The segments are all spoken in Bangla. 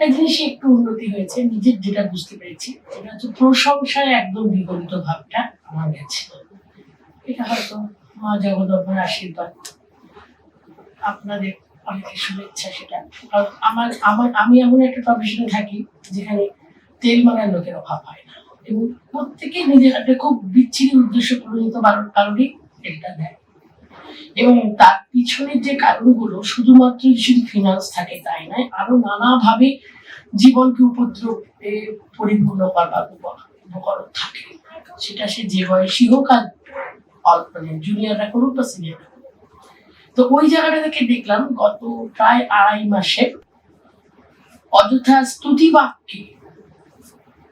একটা জিনিসে একটু উন্নতি হয়েছে, নিজের যেটা বুঝতে পেরেছি, সেটা হচ্ছে প্রশংসায় একদম বিপরীত ভাবটা আমার গেছে এটা হয়তো মা জগদম্বার আশীর্বাদ। আপনাদের অনেকের শুভেচ্ছা সেটা। কারণ আমার আমার, আমি এমন একটা প্রফেশনে থাকি যেখানে তেল মারার লোকের অভাব হয় না। এবং প্রত্যেকে নিজের একটা খুব বিচ্ছিন্ন উদ্দেশ্য প্রণীত কারণেই তেলটা দেয়। এবং তার পিছনের যে কারণগুলো, শুধুমাত্র শুধু ফিনান্স থাকে তাই নয়, আরও নানাভাবে জীবনকে উপদ্রবে পরিপূর্ণ করবার উপ- উপকরণ থাকে। সেটা সে যে বয়সী হোক আর অল্প জুনিয়ররা করুক বা সিনিয়ররা তো ওই জায়গাটা থেকে দেখলাম গত প্রায় আড়াই মাসে অযথা স্তুতি বাক্যে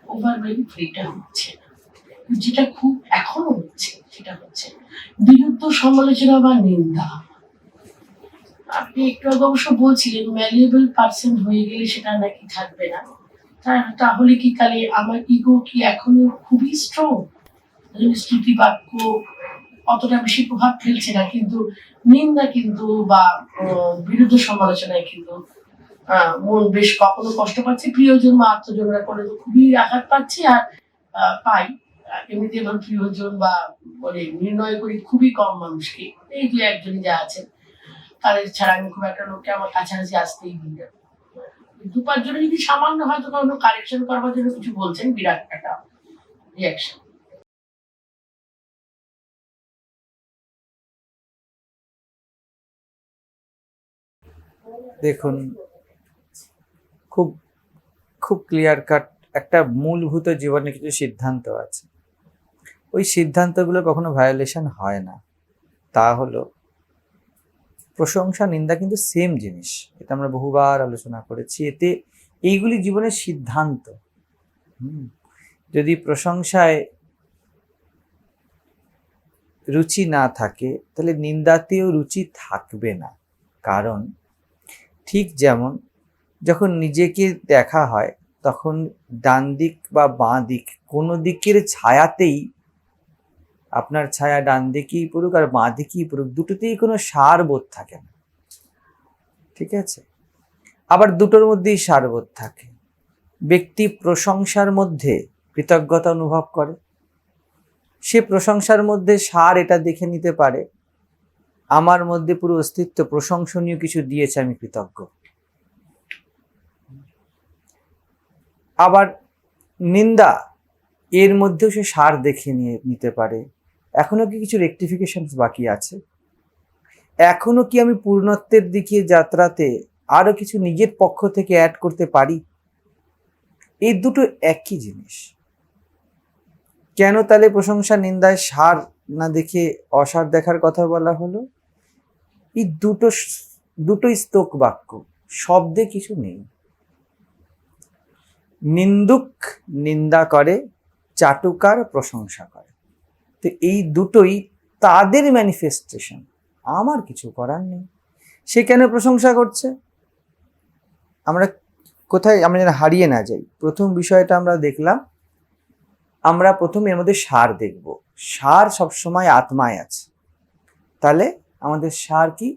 ওভারওয়েল ফ্রিটা হচ্ছে। না যেটা খুব এখনও হচ্ছে, সেটা হচ্ছে বিরুদ্ধ সমালোচনা বা নিন্দা। আপনি একটু আগে অবশ্য বলছিলেন ম্যালিয়েবল পার্সন হয়ে গেলে সেটা নাকি থাকবে না। তাহলে কি তাহলে আমার ইগো কি এখনও খুবই স্ট্রং স্তুতি বাক্য অতটা বেশি প্রভাব ফেলছে না, কিন্তু নিন্দা কিন্তু বা বিরুদ্ধ সমালোচনায় কিন্তু মন বেশ কখনো কষ্ট পাচ্ছে। প্রিয়জন বা আত্মজনরা করে তো খুবই আঘাত পাচ্ছি আর পাই এমনিতে আমার প্রিয়জন বা মানে নির্ণয় করি, খুবই কম মানুষকে। এই দু একজনই যা আছেন, তাদের ছাড়া আমি খুব একটা লোককে আমার কাছাকাছি আসতেই দিই না। দু পাঁচজনে যদি সামান্য হয়তো কোনো কারেকশন করবার জন্য কিছু বলছেন, বিরাট একটা রিয়াকশন দেখুন, খুব খুব ক্লিয়ার কাট একটা মূলভূত জীবনে কিছু সিদ্ধান্ত আছে। ওই সিদ্ধান্তগুলো কখনো ভায়োলেশন হয় না। তা হলো, প্রশংসা, নিন্দা কিন্তু সেম জিনিস। এটা আমরা বহুবার আলোচনা করেছি। এতে এইগুলি জীবনের সিদ্ধান্ত। যদি প্রশংসায় রুচি না থাকে, তাহলে নিন্দাতেও রুচি থাকবে না। কারণ, ঠিক যেমন যখন নিজেকে দেখা হয়, তখন ডান দিক বা বাঁ দিক কোনো দিকের ছায়াতেই আপনার ছায়া ডান দিকেই পড়ুক আর বাঁ দিকেই পড়ুক, দুটোতেই কোনো সারবোধ থাকে না। ঠিক আছে? আবার দুটোর মধ্যেই সারবোধ থাকে। ব্যক্তি প্রশংসার মধ্যে কৃতজ্ঞতা অনুভব করে। সে প্রশংসার মধ্যে সার এটা দেখে নিতে পারে, আমার মধ্যে পুরো অস্তিত্ব প্রশংসনীয় কিছু দিয়েছে, আমি কৃতজ্ঞ। আবার নিন্দা, এর মধ্যেও সে সার দেখে নিয়ে, নিতে পারে। এখনও কি কিছু রেকটিফিকেশন বাকি আছে? এখনও কি আমি পূর্ণত্বের দিকে যাত্রাতে আরও কিছু নিজের পক্ষ থেকে অ্যাড করতে পারি? এই দুটো একই জিনিস। কেন তাহলে প্রশংসা, নিন্দায় সার না দেখে অসার দেখার কথা বলা হলো? এই দুটো দুটোই স্তোক বাক্য, শব্দে কিছু নেই। নিন্দুক নিন্দা করে, চাটুকার প্রশংসা করে। তো এই দুটোই তাদের ম্যানিফেস্টেশন আমার কিছু করার নেই। সে কেন প্রশংসা করছে? আমরা কোথায় আমরা যেন হারিয়ে না যাই। প্রথম বিষয়টা আমরা দেখলাম, আমরা প্রথম এর মধ্যে সার দেখব। সার সবসময় আত্মায় আছে। তাহলে আমাদের সার কি?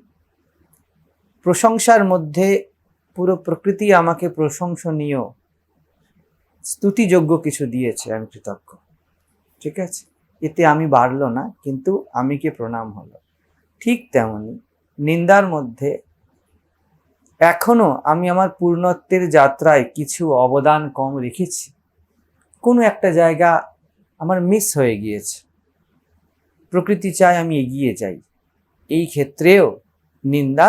প্রশংসার মধ্যে পুরো প্রকৃতি আমাকে প্রশংসনীয়, স্তুতিযোগ্য কিছু দিয়েছে, আমি কৃতজ্ঞ। ঠিক আছে? এতে আমি বাড়লো না, কিন্তু আমিকে প্রণাম হলো। ঠিক তেমনি নিন্দার মধ্যে এখনও আমি আমার পূর্ণত্বের যাত্রায় কিছু অবদান কম রেখেছি। কোনো একটা জায়গা আমার মিস হয়ে গিয়েছে। প্রকৃতি চায় আমি এগিয়ে যাই। এই ক্ষেত্রেও নিন্দা,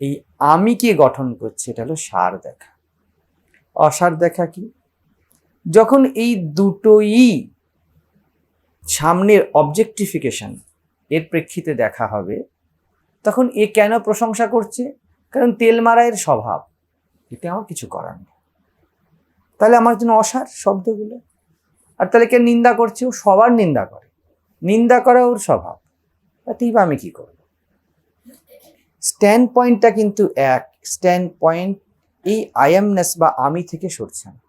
এই আমিকে গঠন করছে, এটা হলো সার দেখা। অসার দেখা কি? যখন এই দুটোই সামনের অবজেক্টিফিকেশন এর প্রেক্ষিতে দেখা হবে, তখন এ কেন প্রশংসা করছে? কারণ তেল মারায়ের স্বভাব, এতে আমার কিছু করার নেই। তাহলে আমার জন্য অসার শব্দগুলো। আর তাহলে কে নিন্দা করছে? ও সবার নিন্দা করে। নিন্দা করা ওর স্বভাব। তাতেই বা আমি কি করব? স্ট্যান্ড পয়েন্টটা কিন্তু এক। স্ট্যান্ড পয়েন্ট এই আইএমনেস বা আমি থেকে সরছে না।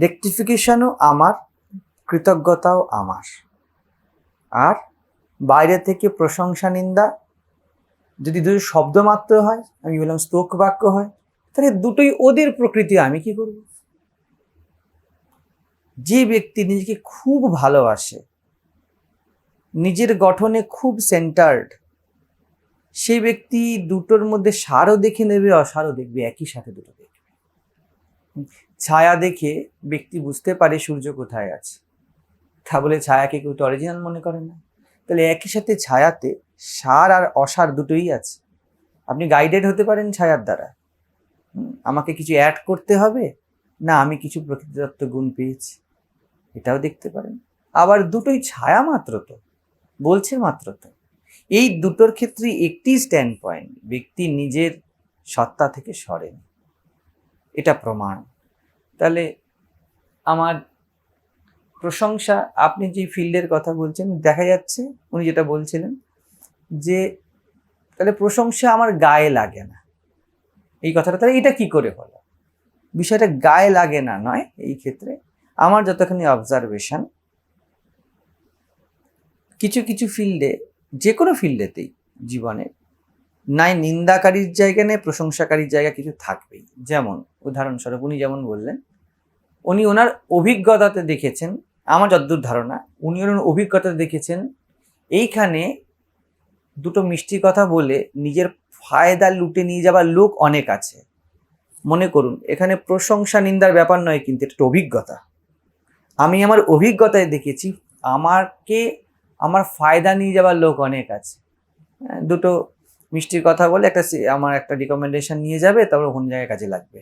রেকটিফিকেশনও আমার কৃতজ্ঞতাও আমার। আর বাইরে থেকে প্রশংসা, নিন্দা, যদি দুটো শব্দ মাত্র হয়, আমি বললাম স্তোক বাক্য হয়, তাহলে দুটোই ওদের প্রকৃতি, আমি কি করব? যে ব্যক্তি নিজেকে খুব ভালোবাসে, নিজের গঠনে খুব সেন্টার্ড সেই ব্যক্তি দুটোর মধ্যে সারও দেখে নেবে, অসারও দেখবে, একই সাথে দুটো দেখবে। ছায়া দেখে ব্যক্তি বুঝতে পারে সূর্য কোথায় আছে। তা বলে ছায়াকে কেউ তো অরিজিনাল মনে করে না। তাহলে একই সাথে ছায়াতে সার আর অসার দুটোই আছে। আপনি গাইডেড হতে পারেন ছায়ার দ্বারা। আমাকে কিছু অ্যাড করতে হবে? না, আমি কিছু প্রকৃতিদত্ত গুণ পেয়েছি। এটাও দেখতে পারেন। আবার দুটোই ছায়া মাত্র তো, বলছে মাত্র তো। এই দুটোর ক্ষেত্রে একটি স্ট্যান্ড পয়েন্ট ব্যক্তি নিজের সত্তা থেকে সরেন। এটা প্রমাণ। তাহলে আমার প্রশংসা, আপনি যে ফিল্ডের কথা বলছেন, দেখা যাচ্ছে উনি যেটা বলছিলেন যে, তাহলে প্রশংসা আমার গায়ে লাগে না। এই কথাটা, তাহলে এটা কি করে হলো? বিষয়টা গায়ে লাগে না নয় এই ক্ষেত্রে। আমার যতখানি অবজারভেশন কিছু কিছু ফিল্ডে, যে কোনো ফিল্ডেতেই জীবনে, নাই নিন্দাকারীর জায়গা, নেই প্রশংসাকারীর জায়গা কিছু থাকবেই। যেমন, উদাহরণস্বরূপ উনি যেমন বললেন, উনি ওনার অভিজ্ঞতাতে দেখেছেন আমার যদ্দূর ধারণা উনি ওনার অভিজ্ঞতাতে দেখেছেন এইখানে দুটো মিষ্টি কথা বলে নিজের ফায়দা লুটে নিয়ে যাবার লোক অনেক আছে। মনে করুন এখানে প্রশংসা নিন্দার ব্যাপার নয় কিন্তু একটা অভিজ্ঞতা। আমি আমার অভিজ্ঞতায় দেখেছি আমাকে আমার ফায়দা নিয়ে যাবার লোক অনেক আছে। হ্যাঁ, দুটো মিষ্টির কথা বলে একটা আমার একটা রিকমেন্ডেশন নিয়ে যাবে তারপর অন্য জায়গায় কাজে লাগবে।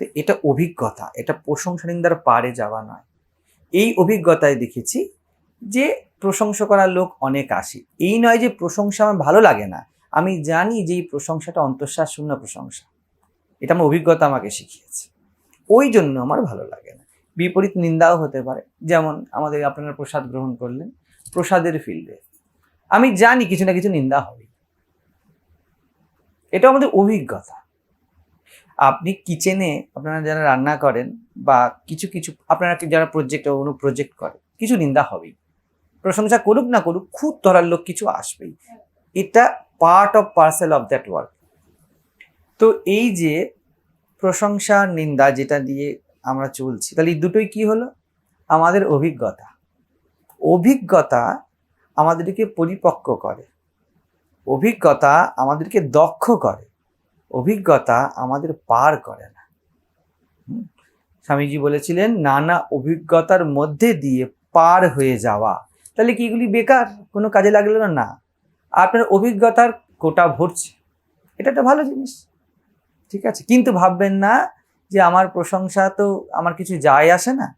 তো এটা অভিজ্ঞতা এটা প্রশংসা নিন্দার পারে যাওয়া নয়। এই অভিজ্ঞতায় দেখেছি যে প্রশংসা করার লোক অনেক আসে। এই নয় যে প্রশংসা আমার ভালো লাগে না। আমি জানি যে এই প্রশংসাটা অন্তঃশ্বাস শূন্য প্রশংসা। এটা আমার অভিজ্ঞতা আমাকে শিখিয়েছে। ওই জন্য আমার ভালো লাগে না। বিপরীত নিন্দাও হতে পারে। যেমন আমাদের আপনারা প্রসাদ গ্রহণ করলেন প্রসাদের ফিল্ডে আমি জানি কিছু না কিছু নিন্দা হবে। এটা আমাদের অভিজ্ঞতা। আপনি কিচেনে আপনারা যারা রান্না করেন বা কিছু কিছু আপনারা যারা প্রজেক্ট অনু প্রজেক্ট করে, কিছু নিন্দা হবেই। প্রশংসা করুক না করুক, খুব ধরার লোক কিছু আসবেই। এটা part of parcel of that work তো এই যে প্রশংসা, নিন্দা যেটা দিয়ে আমরা চলছি, তাহলে এই দুটোই কি হলো? আমাদের অভিজ্ঞতা। অভিজ্ঞতা আমাদেরকে পরিপক্ক করে। অভিজ্ঞতা আমাদেরকে দক্ষ করে। অভিজ্ঞতা আমাদের পার করে না। স্বামীজি বলেছিলেন, নানা অভিজ্ঞতার মধ্যে দিয়ে পার হয়ে যাওয়া। তাহলে কি এগুলি বেকার? কোনো কাজে লাগল না? না। আপনার অভিজ্ঞতার কোটা ভরছে। এটা একটা ভালো জিনিস। ঠিক আছে? কিন্তু ভাববেন না যে আমার প্রশংসা তো আমার কিছু যায় আসে না।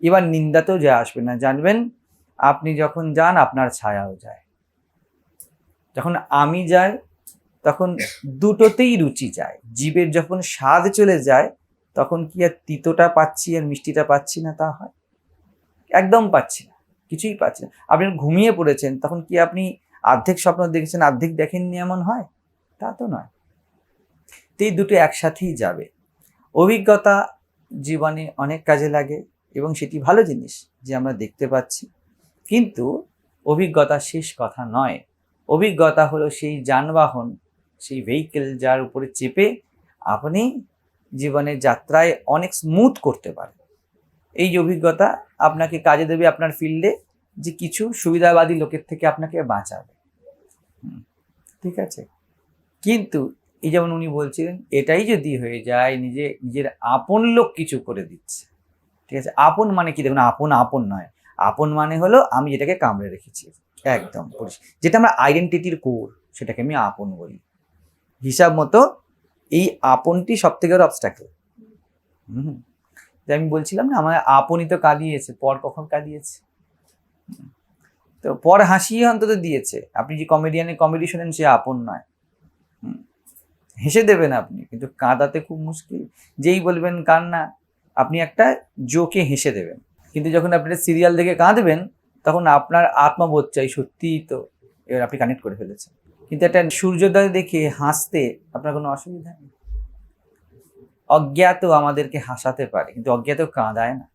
এবার নিন্দাতেও যায় আসবে না। জানবেন, আপনি যখন যান, আপনার ছায়াও যায়। যখন আমি যাই তখন দুটোতেই রুচি যায়। জীবের যখন স্বাদ চলে যায়, তখন কি আর তিতোটা পাচ্ছি আর মিষ্টিটা পাচ্ছি না তা হয়? একদম পাচ্ছি না, কিছুই পাচ্ছি না। আপনি ঘুমিয়ে পড়েছেন, তখন কি আপনি অর্ধেক স্বপ্ন দেখেছেন অর্ধেক দেখেননি এমন হয়? তা তো নয়। তো এই দুটো একসাথেই যাবে। অভিজ্ঞতা জীবনে অনেক কাজে লাগে এবং সেটি ভালো জিনিস যে আমরা দেখতে পাচ্ছি। কিন্তু অভিজ্ঞতা শেষ কথা নয়। অভিজ্ঞতা হলো সেই যানবাহন সেই ভেহিকেল যার উপরে চেপে আপনি জীবনের যাত্রায় অনেক স্মুথ করতে পারেন। এই অভিজ্ঞতা আপনাকে কাজে দেবে আপনার ফিল্ডে যে কিছু সুবিধাবাদী লোকের থেকে আপনাকে বাঁচাবে। ঠিক আছে? কিন্তু এই যেমন উনি বলছিলেন, এটাই যদি হয়ে যায়, নিজে, নিজের আপন লোক কিছু করে দিচ্ছে। ঠিক আছে? আপন মানে কি? দেখুন, আপন আপন নয়। আপন মানে হলো আমি যেটাকে কামড়ে রেখেছি। একদম পরিষ্কার। যেটা আমরা আইডেন্টিটির কোর সেটাকে আমি আপন বলি। হিসাব মতো এই আপনটি সব থেকে বড় অবস্ট্যাকল আমি বলছিলাম না, আমার আপনই তো কাঁদিয়েছে, পর কখন কাঁদিয়েছে? তো পর হাসিয়ে অন্তত দিয়েছে। আপনি যে কমেডিয়ানের কমেডি শোনেন, সে আপন নয়। হেসে দেবেন আপনি, কিন্তু কাঁদাতে খুব মুশকিল। যেই বলবেন কান্না আপনি একটা জোকে হেসে দেবেন। কিন্তু যখন আপনি সিরিয়াল দেখে কাঁদবেন, তখন আপনার আত্মবোধ চাই সত্যিই তো। এবার আপনি কানেক্ট করে ফেলেছেন। কিন্তু একটা সূর্যোদয় দেখে হাসতে আপনার কোনো অসুবিধা নেই। অজ্ঞাত আমাদেরকে হাসাতে পারে, কিন্তু অজ্ঞাত কাঁদায় না।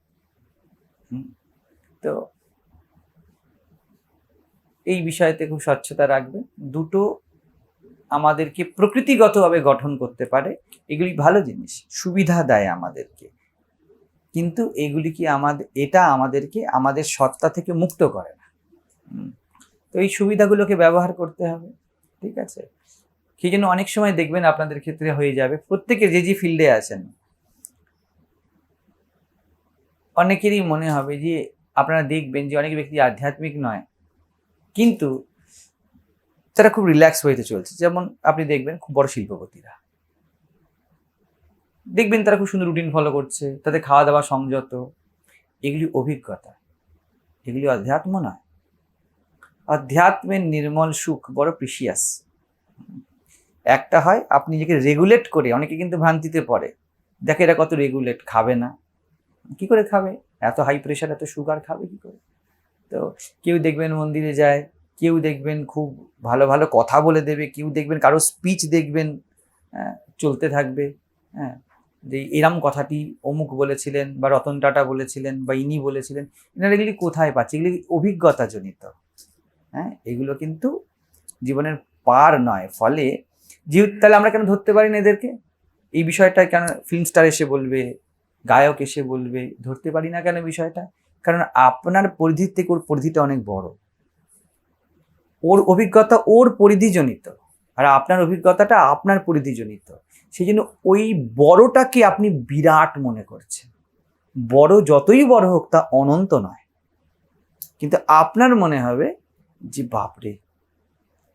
তো এই বিষয়তে খুব স্বচ্ছতা রাখবে দুটো আমাদেরকে প্রকৃতিগতভাবে গঠন করতে পারে, এগুলি ভালো জিনিস, সুবিধা দেয় আমাদেরকে। কিন্তু এগুলি কি আমাদের, এটা আমাদেরকে, আমাদের সত্তা থেকে মুক্ত করে না। তো এই সুবিধাগুলোকে ব্যবহার করতে হবে। ঠিক আছে? সেই জন্য অনেক সময় দেখবেন আপনাদের ক্ষেত্রে হয়ে যাবে। প্রত্যেকে যে যে ফিল্ডে আছেন, অনেকেরই মনে হবে যে আপনারা দেখবেন যে অনেক ব্যক্তি আধ্যাত্মিক নয়, কিন্তু তারা খুব রিল্যাক্স হইতে চলছে। যেমন আপনি দেখবেন খুব বড় শিল্পপতিরা। দেখবেন তারা খুব সুন্দর রুটিন ফলো করছে, তাদের খাওয়া দাওয়া সংযত। এগুলি অভিজ্ঞতা। এগুলি অধ্যাত্ম নয়। অধ্যাত্মের নির্মল সুখ বড় প্রিসিয়াস একটা হয় আপনি নিজেকে রেগুলেট করে অনেকে কিন্তু ভ্রান্তিতে পড়ে। দেখে এরা কত রেগুলেট খাবে না। কি করে খাবে? এত হাই প্রেশার এত সুগার খাবে কি করে? তো কেউ দেখবেন মন্দিরে যায় কেউ দেখবেন খুব ভালো ভালো কথা বলে দেবে কেউ দেখবেন কারও স্পিচ দেখবেন হ্যাঁ, চলতে থাকবে হ্যাঁ। যে এরম কথাটি অমুক বলেছিলেন বা রতন টাটা বলেছিলেন বা ইনি বলেছিলেন এনারা এগুলি কোথায় পাচ্ছে? এগুলি অভিজ্ঞতা জনিত হ্যাঁ এগুলো কিন্তু জীবনের পার নয়। ফলে যেহেতু তাহলে আমরা কেন ধরতে পারি না এদেরকে? এই বিষয়টা কেন ফিল্ম স্টার এসে বলবে, গায়ক এসে বলবে, ধরতে পারি না কেন বিষয়টা? কারণ আপনার পরিধির থেকে ওর পরিধিটা অনেক বড়। ওর অভিজ্ঞতা ওর পরিধিজনিত, আর আপনার অভিজ্ঞতাটা আপনার পরিধিজনিত। সেই জন্য ওই বড়টাকে আপনি বিরাট মনে করছেন। বড় যতই বড় হোক তা অনন্ত নয়। কিন্তু আপনার মনে হবে যে বাপরে।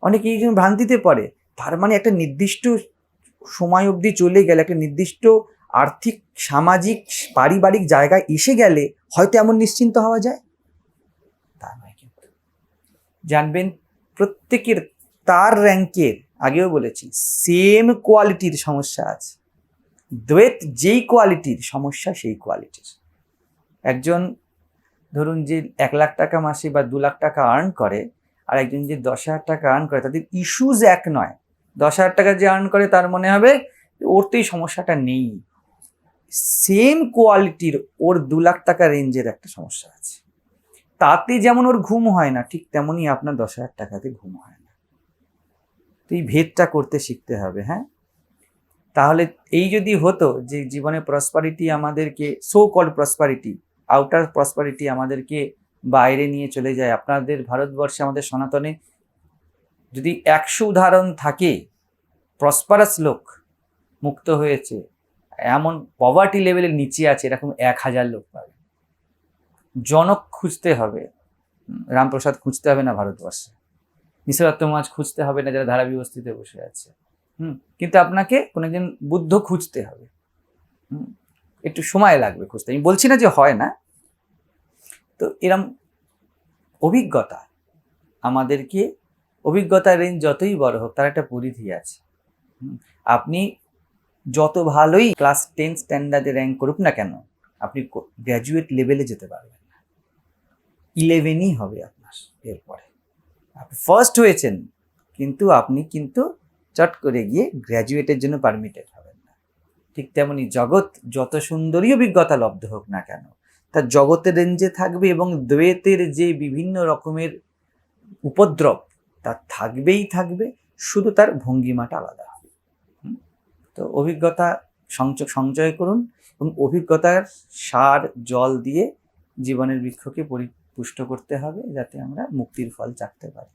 অনেকে এই ভ্রান্তিতে পড়ে। তার মানে একটা নির্দিষ্ট সময় অবধি চলে গেলে, একটা নির্দিষ্ট আর্থিক, সামাজিক, পারিবারিক জায়গায় এসে গেলে হয়তো এমন নিশ্চিন্ত হওয়া যায়? তা নয় কিন্তু। জানবেন, প্রত্যেকের তার র্যাঙ্কের, আগেও বলেছি সেম কোয়ালিটির সমস্যা আছে। দ্বৈত যেই কোয়ালিটির সমস্যা সেই কোয়ালিটির একজন ধরুন যে এক লাখ টাকা মাসে বা দু লাখ টাকা আর্ন করে, আর একজন যে দশ হাজার টাকা আর্ন করে, তাদের ইস্যুজ এক নয়। দশ হাজার টাকা যে আর্ন করে, তার মনে হবে ওর তো এই সমস্যাটা নেই। সেম কোয়ালিটির ওর দু লাখ টাকা রেঞ্জের একটা সমস্যা আছে। তাতে যেমন ওর ঘুম হয় না, ঠিক তেমনই আপনার দশ হাজার টাকাতে ঘুম হয় না। তো এই ভেদটা করতে শিখতে হবে হ্যাঁ? তাহলে এই যদি হতো যে জীবনে প্রসপারিটি আমাদেরকে so called prosperity outer prosperity আমাদেরকে বাইরে নিয়ে চলে যায়। আপনাদের ভারতবর্ষে আমাদের সনাতনে যদি একশো উদাহরণ থাকে প্রসপারাস লোক মুক্ত হয়েছে, এমন পভার্টি লেভেলের নিচে আছে, এরকম এক হাজার লোক পাবে। জনক খুঁজতে হবে। রামপ্রসাদ খুঁজতে হবে না ভারতবর্ষে। নিসরত্ব মাছ খুঁজতে হবে না যারা ধারা ব্যবস্থিতে বসে আছে। হুম, কিন্তু আপনাকে কোনো একজন বুদ্ধ খুঁজতে হবে। হুম, একটু সময় লাগবে খুঁজতে। আমি বলছি না যে হয় না তো এরম অভিজ্ঞতা আমাদেরকে অভিজ্ঞতার রেঞ্জ যতই বড় হোক, তার একটা পরিধি আছে। আপনি যত ভালোই ক্লাস টেন স্ট্যান্ডার্ডে র্যাঙ্ক করুক না কেন, আপনি গ্র্যাজুয়েট লেভেলে যেতে পারবেন না। ইলেভেনই হবে আপনার এরপরে। আপনি ফার্স্ট হয়েছেন, কিন্তু আপনি কিন্তু চট করে গিয়ে গ্র্যাজুয়েটের জন্য পারমিটেড হবেন না। ঠিক তেমনি জগৎ যত সুন্দরী অভিজ্ঞতা লব্ধ হোক না কেন তার জগতের রেঞ্জে থাকবে এবং দ্বৈতের যে বিভিন্ন রকমের উপদ্রব তার থাকবেই থাকবে, শুধু তার ভঙ্গিমাটা আলাদা। হবে তো অভিজ্ঞতা সঞ্চয় সঞ্চয় করুন এবং অভিজ্ঞতার সার, জল দিয়ে জীবনের বৃক্ষকে পরিপুষ্ট করতে হবে যাতে আমরা মুক্তির ফল চাকতে পারি।